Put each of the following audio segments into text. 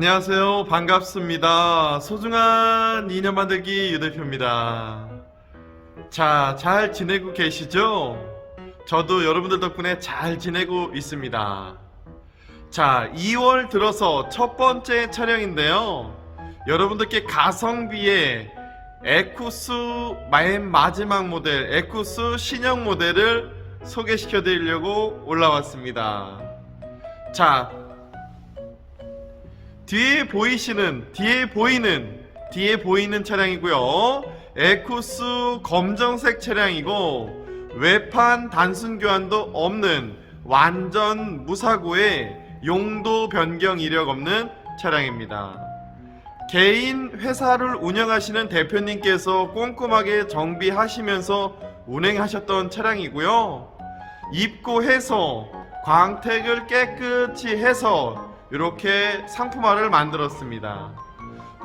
안녕하세요. 반갑습니다. 소중한 인연 만들기 유대표입니다. 자, 잘 지내고 계시죠? 저도 여러분들 덕분에 잘 지내고 있습니다. 자, 2월 들어서 첫 번째 촬영인데요. 여러분들께 가성비의 에쿠스 맨 마지막 모델, 에쿠스 신형 모델을 소개시켜 드리려고 올라왔습니다. 자, 뒤에 보이시는 뒤에 보이는 뒤에 보이는 차량이고요. 에쿠스 검정색 차량이고 외판 단순 교환도 없는 완전 무사고의 용도 변경 이력 없는 차량입니다. 개인 회사를 운영하시는 대표님께서 꼼꼼하게 정비하시면서 운행하셨던 차량이고요. 입고해서 광택을 깨끗이 해서 이렇게 상품화를 만들었습니다.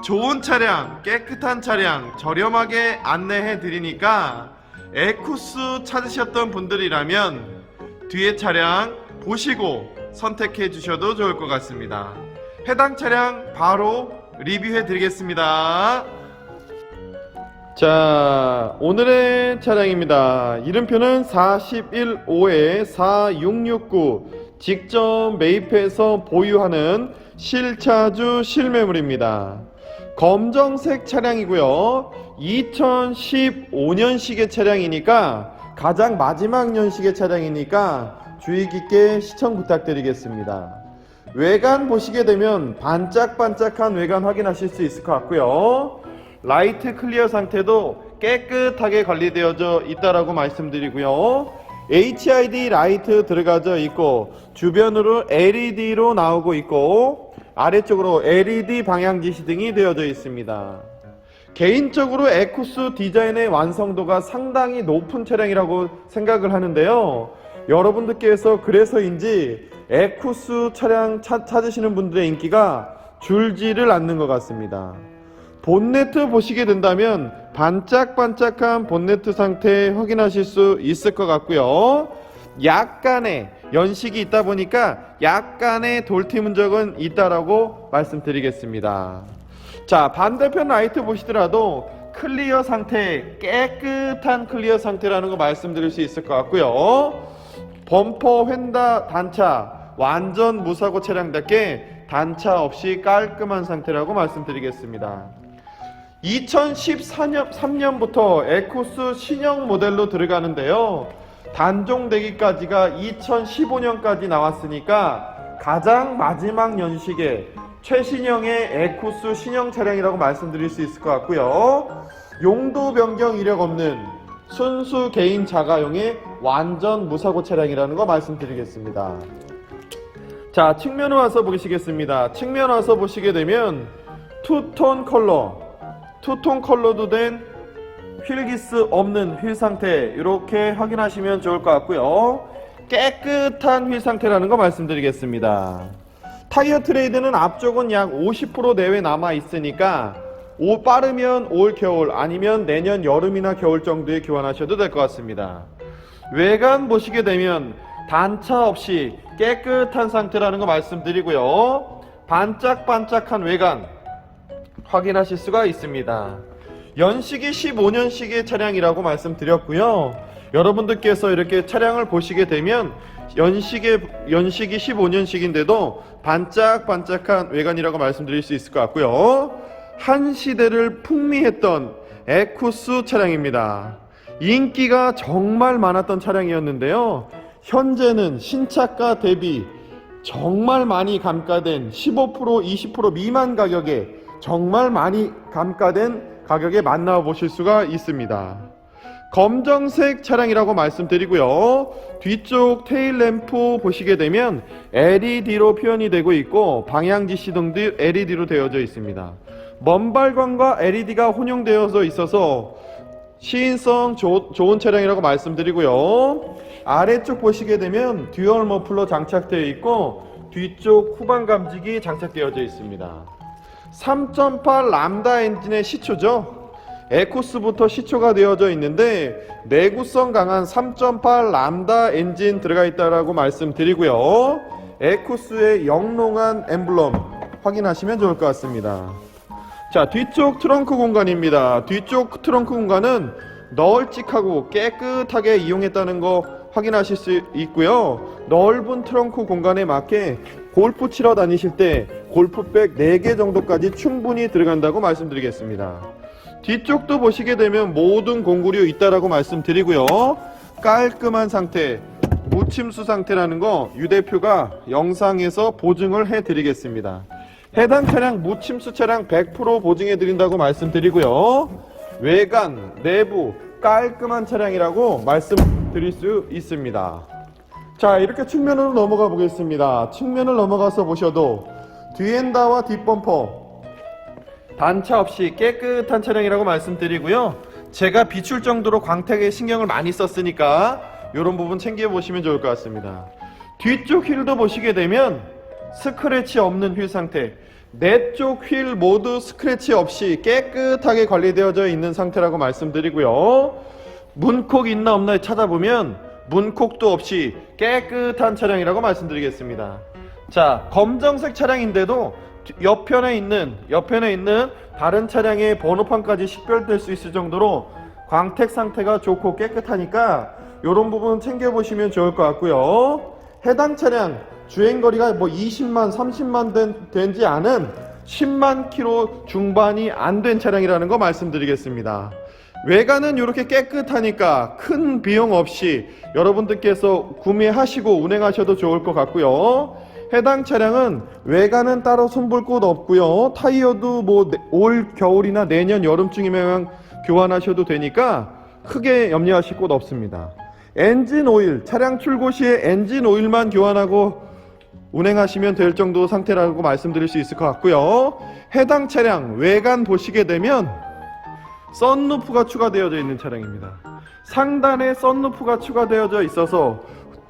좋은 차량, 깨끗한 차량, 저렴하게 안내해 드리니까 에쿠스 찾으셨던 분들이라면 뒤에 차량 보시고 선택해 주셔도 좋을 것 같습니다. 해당 차량 바로 리뷰해 드리겠습니다. 자, 오늘의 차량입니다. 이름표는 415에 4669 직접 매입해서 보유하는 실차주 실매물입니다. 검정색 차량이고요. 2015년식의 차량이니까 가장 마지막 년식의 차량이니까 주의 깊게 시청 부탁드리겠습니다. 외관 보시게 되면 반짝반짝한 외관 확인하실 수 있을 것 같고요. 라이트 클리어 상태도 깨끗하게 관리되어져 있다라고 말씀드리고요. HID 라이트 들어가져 있고 주변으로 LED로 나오고 있고 아래쪽으로 LED 방향 지시등이 되어져 있습니다. 개인적으로 에쿠스 디자인의 완성도가 상당히 높은 차량이라고 생각을 하는데요. 여러분들께서 그래서인지 에쿠스 차량 차- 찾으시는 분들의 인기가 줄지를 않는 것 같습니다. 본네트 보시게 된다면 반짝반짝한 본네트 상태 확인하실 수 있을 것 같고요. 약간의 연식이 있다 보니까 약간의 돌티 문적은 있다라고 말씀드리겠습니다. 자, 반대편 라이트 보시더라도 클리어 상태, 깨끗한 클리어 상태라는 거 말씀드릴 수 있을 것 같고요. 범퍼 휀다 단차 완전 무사고 차량답게 단차 없이 깔끔한 상태라고 말씀드리겠습니다. 2014년 3년부터 에쿠스 신형 모델로 들어가는데요. 단종되기까지가 2015년까지 나왔으니까 가장 마지막 연식의 최신형의 에쿠스 신형 차량이라고 말씀드릴 수 있을 것 같고요. 용도 변경 이력 없는 순수 개인 자가용의 완전 무사고 차량이라는 거 말씀드리겠습니다. 자, 측면을 와서 보시겠습니다. 측면 와서 보시게 되면 투톤 컬러, 투톤 컬러도 된 휠기스 없는 휠 상태 이렇게 확인하시면 좋을 것 같고요. 깨끗한 휠 상태라는 거 말씀드리겠습니다. 타이어 트레이드는 앞쪽은 약 50% 내외 남아 있으니까 오 빠르면 올 겨울 아니면 내년 여름이나 겨울 정도에 교환하셔도 될 것 같습니다. 외관 보시게 되면 단차 없이 깨끗한 상태라는 거 말씀드리고요. 반짝반짝한 외관 확인하실 수가 있습니다. 연식이 15년식의 차량이라고 말씀드렸고요. 여러분들께서 이렇게 차량을 보시게 되면 연식의 연식이 15년식인데도 반짝반짝한 외관이라고 말씀드릴 수 있을 것 같고요. 한 시대를 풍미했던 에쿠스 차량입니다. 인기가 정말 많았던 차량이었는데요. 현재는 신차가 대비 정말 많이 감가된 15% 20% 미만 가격에 정말 많이 감가된 가격에 만나 보실 수가 있습니다. 검정색 차량이라고 말씀드리고요. 뒤쪽 테일 램프 보시게 되면 LED로 표현이 되고 있고 방향 지시등도 LED로 되어져 있습니다. 먼발광과 LED가 혼용되어져 있어서 시인성 조- 좋은 차량이라고 말씀드리고요. 아래쪽 보시게 되면 듀얼 머플러 장착되어 있고 뒤쪽 후방 감지기 장착되어져 있습니다. 3.8 람다 엔진의 시초죠. 에코스부터 시초가 되어져 있는데 내구성 강한 3.8 람다 엔진 들어가 있다라고 말씀드리고요. 에코스의 영롱한 엠블럼 확인하시면 좋을 것 같습니다. 자, 뒤쪽 트렁크 공간입니다. 뒤쪽 트렁크 공간은 널찍하고 깨끗하게 이용했다는 거 확인하실 수 있고요. 넓은 트렁크 공간에 맞게 골프 치러 다니실 때 골프백 4개 정도까지 충분히 들어간다고 말씀드리겠습니다. 뒤쪽도 보시게 되면 모든 공구류 있다라고 말씀드리고요. 깔끔한 상태, 무침수 상태라는 거 유 대표가 영상에서 보증을 해드리겠습니다. 해당 차량 무침수 차량 100% 보증해 드린다고 말씀드리고요. 외관, 내부 깔끔한 차량이라고 말씀드릴 수 있습니다. 자, 이렇게 측면으로 넘어가 보겠습니다. 측면을 넘어가서 보셔도 뒤엔다와 뒷범퍼 단차 없이 깨끗한 차량이라고 말씀드리고요. 제가 비출 정도로 광택에 신경을 많이 썼으니까 이런 부분 챙겨 보시면 좋을 것 같습니다. 뒤쪽 휠도 보시게 되면 스크래치 없는 휠 상태. 네쪽휠 모두 스크래치 없이 깨끗하게 관리되어져 있는 상태라고 말씀드리고요. 문콕 있나 없나 찾아보면 문콕도 없이 깨끗한 차량이라고 말씀드리겠습니다. 자, 검정색 차량인데도 뒤- 옆편에 있는 옆편에 있는 다른 차량의 번호판까지 식별될 수 있을 정도로 광택 상태가 좋고 깨끗하니까 이런 부분 챙겨 보시면 좋을 것 같고요. 해당 차량 주행 거리가 뭐 20만, 30만 된, 된지 않은 10만 킬로 중반이 안 된 차량이라는 거 말씀드리겠습니다. 외관은 이렇게 깨끗하니까 큰 비용 없이 여러분들께서 구매하시고 운행하셔도 좋을 것 같고요. 해당 차량은 외관은 따로 손볼 곳 없고요. 타이어도 뭐 올 겨울이나 내년 여름쯤이면 교환하셔도 되니까 크게 염려하실 곳 없습니다. 엔진 오일, 차량 출고 시에 엔진 오일만 교환하고 운행하시면 될 정도 상태라고 말씀드릴 수 있을 것 같고요. 해당 차량 외관 보시게 되면 썬루프가 추가되어져 있는 차량입니다. 상단에 썬루프가 추가되어져 있어서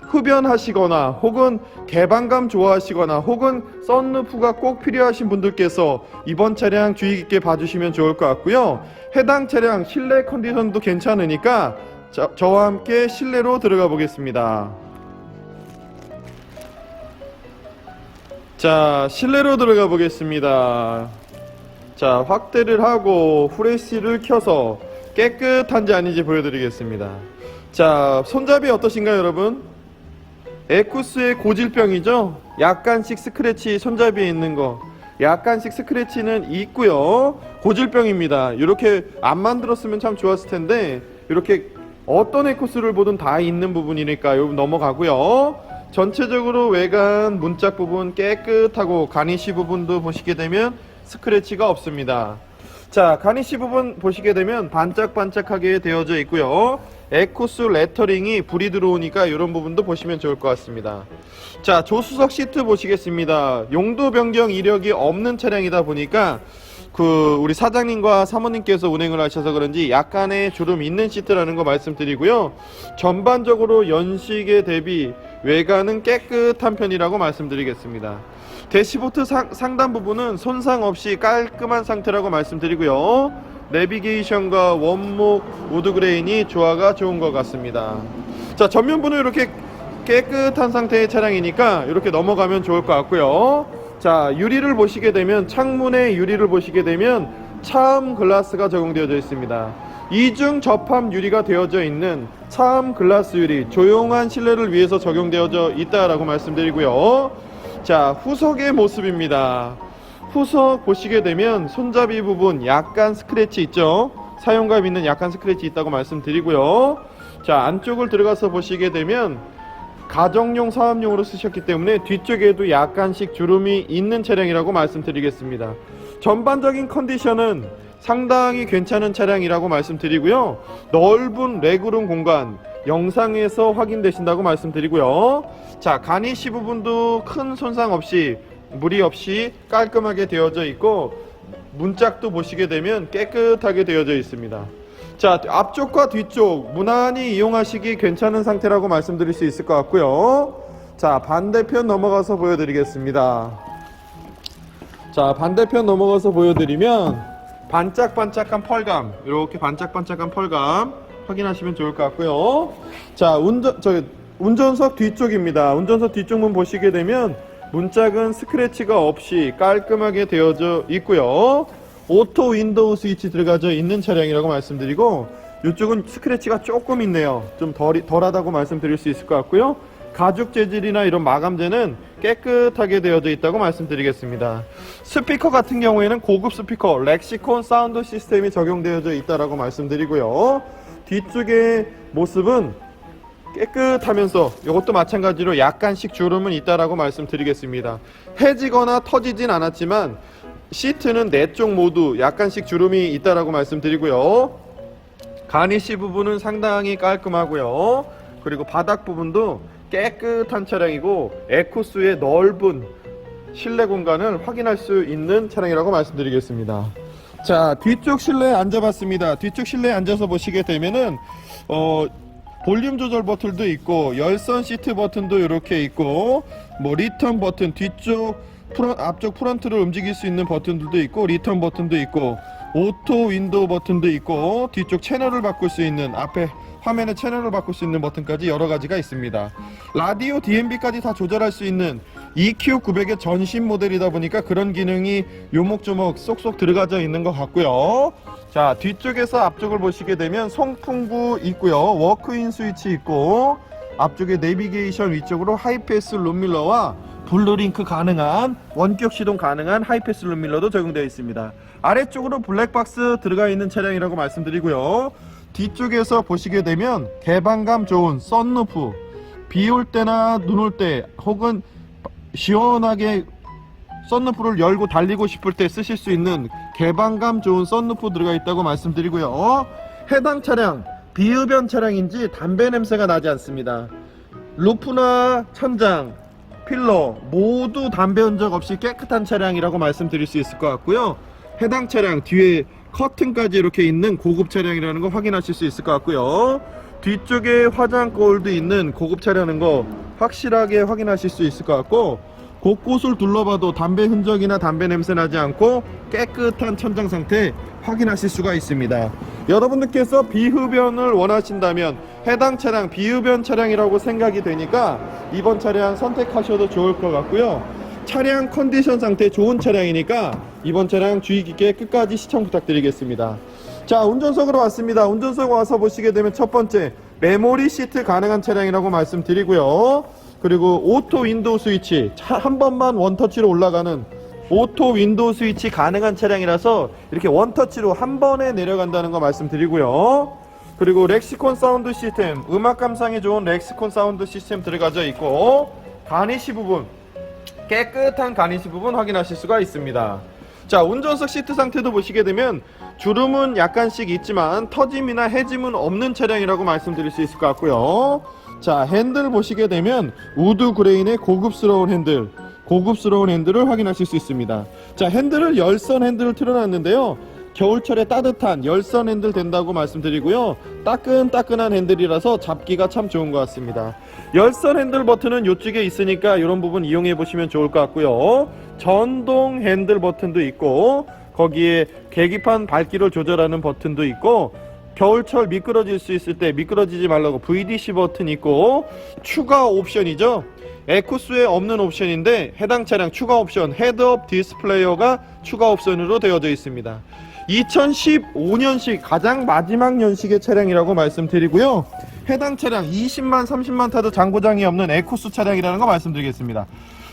흡연하시거나 혹은 개방감 좋아하시거나 혹은 썬루프가 꼭 필요하신 분들께서 이번 차량 주의 깊게 봐주시면 좋을 것 같고요. 해당 차량 실내 컨디션도 괜찮으니까 저, 저와 함께 실내로 들어가 보겠습니다. 자, 실내로 들어가 보겠습니다. 자, 확대를 하고 후레쉬를 켜서 깨끗한지 아닌지 보여드리겠습니다. 자, 손잡이 어떠신가요, 여러분? 에쿠스의 고질병이죠? 약간씩 스크래치 손잡이에 있는 거. 약간씩 스크래치는 있고요. 고질병입니다. 이렇게 안 만들었으면 참 좋았을 텐데 이렇게 어떤 에쿠스를 보든 다 있는 부분이니까 요 넘어가고요. 전체적으로 외관 문짝 부분 깨끗하고 가니시 부분도 보시게 되면 스크래치가 없습니다. 자, 가니시 부분 보시게 되면 반짝반짝하게 되어져 있고요. 에코스 레터링이 불이 들어오니까 이런 부분도 보시면 좋을 것 같습니다. 자, 조수석 시트 보시겠습니다. 용도 변경 이력이 없는 차량이다 보니까 그 우리 사장님과 사모님께서 운행을 하셔서 그런지 약간의 주름 있는 시트라는 거 말씀드리고요. 전반적으로 연식에 대비 외관은 깨끗한 편이라고 말씀드리겠습니다. 대시보트 상, 상단 부분은 손상 없이 깔끔한 상태라고 말씀드리고요. 내비게이션과 원목 우드그레인이 조화가 좋은 것 같습니다. 자 전면부는 이렇게 깨끗한 상태의 차량이니까 이렇게 넘어가면 좋을 것 같고요. 자 유리를 보시게 되면 창문의 유리를 보시게 되면 차음 글라스가 적용되어져 있습니다. 이중 접합 유리가 되어져 있는 차음 글라스 유리 조용한 실내를 위해서 적용되어져 있다라고 말씀드리고요. 자 후석의 모습입니다. 후석 보시게 되면 손잡이 부분 약간 스크래치 있죠? 사용감 있는 약간 스크래치 있다고 말씀드리고요. 자 안쪽을 들어가서 보시게 되면 가정용 사업용으로 쓰셨기 때문에 뒤쪽에도 약간씩 주름이 있는 차량이라고 말씀드리겠습니다. 전반적인 컨디션은 상당히 괜찮은 차량이라고 말씀드리고요. 넓은 레그룸 공간 영상에서 확인되신다고 말씀드리고요. 자, 가니시 부분도 큰 손상 없이 무리 없이 깔끔하게 되어져 있고 문짝도 보시게 되면 깨끗하게 되어져 있습니다. 자, 앞쪽과 뒤쪽 무난히 이용하시기 괜찮은 상태라고 말씀드릴 수 있을 것 같고요. 자, 반대편 넘어가서 보여드리겠습니다. 자, 반대편 넘어가서 보여드리면 반짝반짝한 펄감, 이렇게 반짝반짝한 펄감 확인하시면 좋을 것 같고요. 자, 운전 저 운전석 뒤쪽입니다. 운전석 뒤쪽 문 보시게 되면 문짝은 스크래치가 없이 깔끔하게 되어져 있고요. 오토 윈도우 스위치 들어가져 있는 차량이라고 말씀드리고 이쪽은 스크래치가 조금 있네요. 좀 덜, 덜하다고 말씀드릴 수 있을 것 같고요. 가죽 재질이나 이런 마감재는 깨끗하게 되어져 있다고 말씀드리겠습니다. 스피커 같은 경우에는 고급 스피커 렉시콘 사운드 시스템이 적용되어져 있다라고 말씀드리고요. 뒤쪽의 모습은 깨끗하면서 이것도 마찬가지로 약간씩 주름은 있다라고 말씀드리겠습니다. 해지거나 터지진 않았지만 시트는 네 쪽 모두 약간씩 주름이 있다라고 말씀드리고요. 가니시 부분은 상당히 깔끔하고요. 그리고 바닥 부분도 깨끗한 차량이고 에코스의 넓은 실내 공간을 확인할 수 있는 차량이라고 말씀드리겠습니다. 자, 뒤쪽 실내에 앉아봤습니다. 뒤쪽 실내에 앉아서 보시게 되면은 어 볼륨 조절 버튼도 있고 열선 시트 버튼도 이렇게 있고 뭐 리턴 버튼 뒤쪽 프런, 앞쪽 프런트를 움직일 수 있는 버튼들도 있고 리턴 버튼도 있고 오토 윈도우 버튼도 있고 뒤쪽 채널을 바꿀 수 있는 앞에 화면의 채널을 바꿀 수 있는 버튼까지 여러 가지가 있습니다. 라디오 DMB까지 다 조절할 수 있는 EQ900의 전신 모델이다 보니까 그런 기능이 요목조목 쏙쏙 들어가져 있는 것 같고요. 자 뒤쪽에서 앞쪽을 보시게 되면 송풍구 있고요. 워크인 스위치 있고 앞쪽에 내비게이션 위쪽으로 하이패스 룸밀러와 블루링크 가능한 원격 시동 가능한 하이패스 룸밀러도 적용되어 있습니다. 아래쪽으로 블랙박스 들어가 있는 차량이라고 말씀드리고요. 뒤쪽에서 보시게 되면 개방감 좋은 썬루프 비 올 때나 눈 올 때 혹은 시원하게 썬루프를 열고 달리고 싶을 때 쓰실 수 있는 개방감 좋은 썬루프 들어가 있다고 말씀드리고요. 해당 차량 비흡연 차량인지 담배 냄새가 나지 않습니다. 루프나 천장, 필러 모두 담배 흔적 없이 깨끗한 차량이라고 말씀드릴 수 있을 것 같고요. 해당 차량 뒤에 커튼까지 이렇게 있는 고급 차량이라는 거 확인하실 수 있을 것 같고요. 뒤쪽에 화장 거울도 있는 고급 차량인 거 확실하게 확인하실 수 있을 것 같고 곳곳을 둘러봐도 담배 흔적이나 담배 냄새 나지 않고 깨끗한 천장 상태 확인하실 수가 있습니다. 여러분들께서 비흡연을 원하신다면 해당 차량 비흡연 차량이라고 생각이 되니까 이번 차량 선택하셔도 좋을 것 같고요. 차량 컨디션 상태 좋은 차량이니까 이번 차량 주의 깊게 끝까지 시청 부탁드리겠습니다. 자, 운전석으로 왔습니다. 운전석 와서 보시게 되면 첫 번째 메모리 시트 가능한 차량이라고 말씀드리고요. 그리고 오토 윈도우 스위치 차- 한 번만 원터치로 올라가는 오토 윈도우 스위치 가능한 차량이라서 이렇게 원터치로 한 번에 내려간다는 거 말씀드리고요. 그리고 렉시콘 사운드 시스템 음악 감상이 좋은 렉시콘 사운드 시스템 들어가져 있고 가니시 부분 깨끗한 가니시 부분 확인하실 수가 있습니다. 자, 운전석 시트 상태도 보시게 되면 주름은 약간씩 있지만 터짐이나 해짐은 없는 차량이라고 말씀드릴 수 있을 것 같고요. 자, 핸들 보시게 되면 우드 그레인의 고급스러운 핸들, 고급스러운 핸들을 확인하실 수 있습니다. 자, 핸들을 열선 핸들을 틀어놨는데요. 겨울철에 따뜻한 열선 핸들 된다고 말씀드리고요. 따끈따끈한 핸들이라서 잡기가 참 좋은 것 같습니다. 열선 핸들 버튼은 이쪽에 있으니까 이런 부분 이용해 보시면 좋을 것 같고요. 전동 핸들 버튼도 있고 거기에 계기판 밝기를 조절하는 버튼도 있고 겨울철 미끄러질 수 있을 때 미끄러지지 말라고 VDC 버튼 있고 추가 옵션이죠. 에쿠스에 없는 옵션인데 해당 차량 추가 옵션 헤드업 디스플레이어가 추가 옵션으로 되어져 있습니다. 2015년식 가장 마지막 연식의 차량이라고 말씀드리고요. 해당 차량 20만 30만 타도 장고장이 없는 에코스 차량이라는 거 말씀드리겠습니다.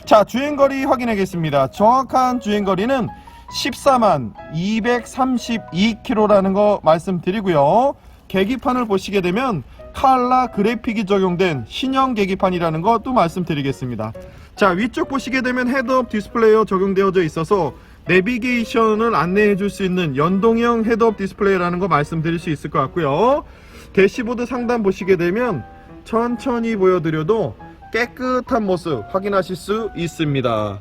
자 주행거리 확인하겠습니다. 정확한 주행거리는 14만 232km라는 거 말씀드리고요. 계기판을 보시게 되면 칼라 그래픽이 적용된 신형 계기판이라는 것도 말씀드리겠습니다. 자 위쪽 보시게 되면 헤드업 디스플레이어 적용되어져 있어서 내비게이션을 안내해 줄 수 있는 연동형 헤드업 디스플레이라는 거 말씀드릴 수 있을 것 같고요. 대시보드 상단 보시게 되면 천천히 보여드려도 깨끗한 모습 확인하실 수 있습니다.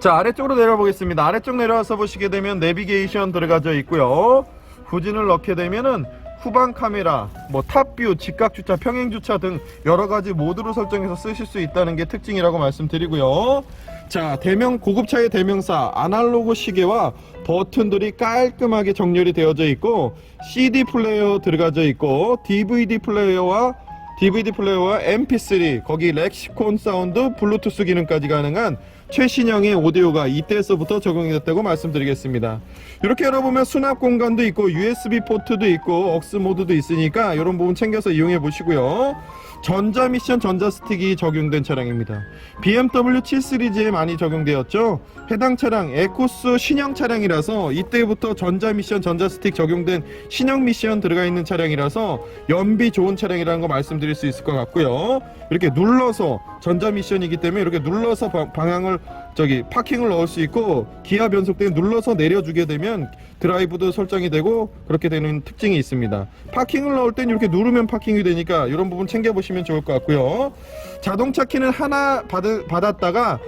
자 아래쪽으로 내려 보겠습니다. 아래쪽 내려와서 보시게 되면 내비게이션 들어가져 있고요. 후진을 넣게 되면은 후방 카메라 뭐 탑뷰 직각 주차 평행 주차 등 여러 가지 모드로 설정해서 쓰실 수 있다는 게 특징이라고 말씀드리고요. 자 대명 고급차의 대명사 아날로그 시계와 버튼들이 깔끔하게 정렬이 되어져 있고 CD 플레이어 들어가져 있고 DVD 플레이어와 DVD 플레이어와 MP3 거기 렉시콘 사운드 블루투스 기능까지 가능한 최신형의 오디오가 이때에서부터 적용이 됐다고 말씀드리겠습니다. 이렇게 열어보면 수납 공간도 있고 USB 포트도 있고 억스 모드도 있으니까 이런 부분 챙겨서 이용해 보시고요. 전자 미션 전자 스틱이 적용된 차량입니다. BMW 7 시리즈에 많이 적용되었죠. 해당 차량 에코스 신형 차량이라서 이때부터 전자 미션 전자 스틱 적용된 신형 미션 들어가 있는 차량이라서 연비 좋은 차량이라는 거 말씀드릴 수 있을 것 같고요. 이렇게 눌러서 전자 미션이기 때문에 이렇게 눌러서 바- 방향을 저기 파킹을 넣을 수 있고 기아 변속 때 눌러서 내려주게 되면 드라이브도 설정이 되고 그렇게 되는 특징이 있습니다. 파킹을 넣을 땐 이렇게 누르면 파킹이 되니까 이런 부분 챙겨보시면 좋을 것 같고요. 자동차 키는 하나 받, 받았다가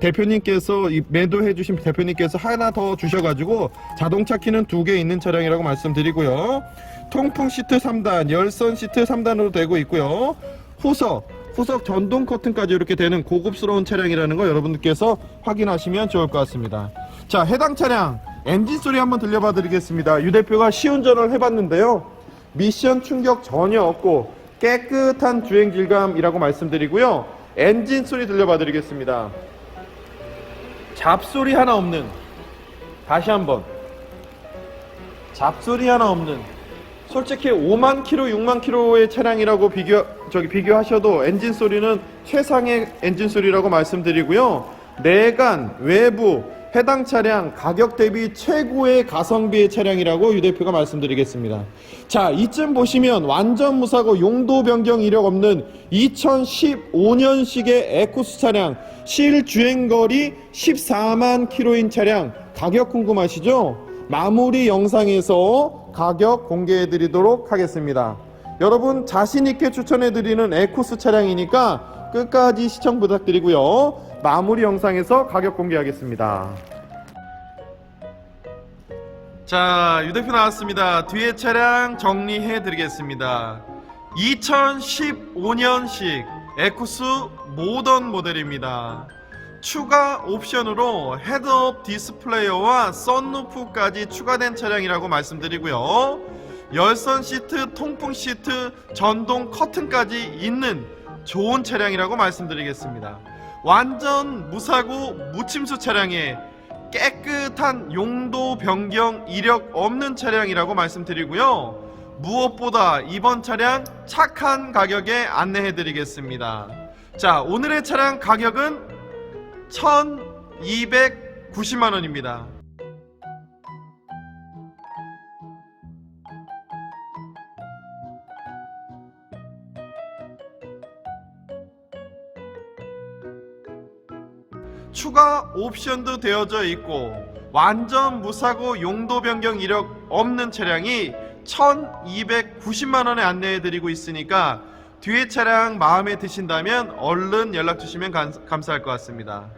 대표님께서 이 매도해 주신 대표님께서 하나 더 주셔가지고 자동차 키는 두 개 있는 차량이라고 말씀드리고요. 통풍 시트 3단, 열선 시트 3단으로 되고 있고요. 후석, 후석 전동 커튼까지 이렇게 되는 고급스러운 차량이라는 거 여러분들께서 확인하시면 좋을 것 같습니다. 자, 해당 차량 엔진 소리 한번 들려봐 드리겠습니다. 유 대표가 시운전을 해봤는데요. 미션 충격 전혀 없고 깨끗한 주행 질감이라고 말씀드리고요. 엔진 소리 들려봐 드리겠습니다. 잡소리 하나 없는 다시 한번 잡소리 하나 없는 솔직히 5만 킬로, 6만 킬로의 차량이라고 비교 저기 비교하셔도 엔진 소리는 최상의 엔진 소리라고 말씀드리고요. 내관, 외부 해당 차량 가격 대비 최고의 가성비의 차량이라고 유 대표가 말씀드리겠습니다. 자, 이쯤 보시면 완전 무사고 용도 변경 이력 없는 2015년식의 에코스 차량 실 주행 거리 14만 킬로인 차량 가격 궁금하시죠? 마무리 영상에서 가격 공개해 드리도록 하겠습니다. 여러분 자신 있게 추천해 드리는 에코스 차량이니까 끝까지 시청 부탁드리고요. 마무리 영상에서 가격 공개하겠습니다. 자, 유 대표 나왔습니다. 뒤에 차량 정리해 드리겠습니다. 2015년식 에코스 모던 모델입니다. 추가 옵션으로 헤드업 디스플레이어와 썬루프까지 추가된 차량이라고 말씀드리고요. 열선 시트, 통풍 시트, 전동 커튼까지 있는 좋은 차량이라고 말씀드리겠습니다. 완전 무사고 무침수 차량에 깨끗한 용도 변경 이력 없는 차량이라고 말씀드리고요. 무엇보다 이번 차량 착한 가격에 안내해 드리겠습니다. 자, 오늘의 차량 가격은 1290만 원입니다. 추가 옵션도 되어져 있고 완전 무사고 용도 변경 이력 없는 차량이 1290만 원에 안내해 드리고 있으니까 뒤에 차량 마음에 드신다면 얼른 연락 주시면 감- 감사할 것 같습니다.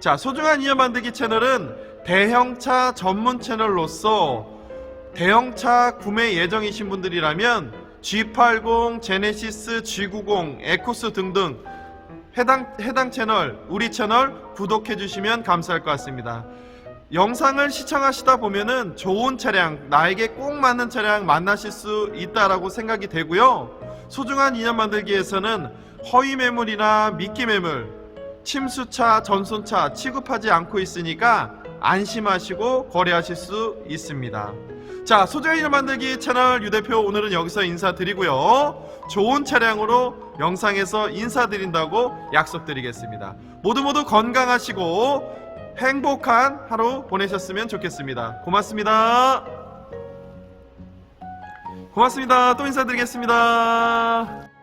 자, 소중한 이어 만들기 채널은 대형차 전문 채널로서 대형차 구매 예정이신 분들이라면 G80, 제네시스, G90, 에코스 등등 해당 해당 채널 우리 채널 구독해 주시면 감사할 것 같습니다. 영상을 시청하시다 보면은 좋은 차량, 나에게 꼭 맞는 차량 만나실 수 있다라고 생각이 되고요. 소중한 인연 만들기에서는 허위 매물이나 미끼 매물, 침수차, 전손차 취급하지 않고 있으니까 안심하시고 거래하실 수 있습니다. 자, 인연 만들기 채널 유 대표 오늘은 여기서 인사드리고요. 좋은 차량으로 영상에서 인사드린다고 약속드리겠습니다. 모두 모두 건강하시고 행복한 하루 보내셨으면 좋겠습니다. 고맙습니다. 고맙습니다. 또 인사드리겠습니다.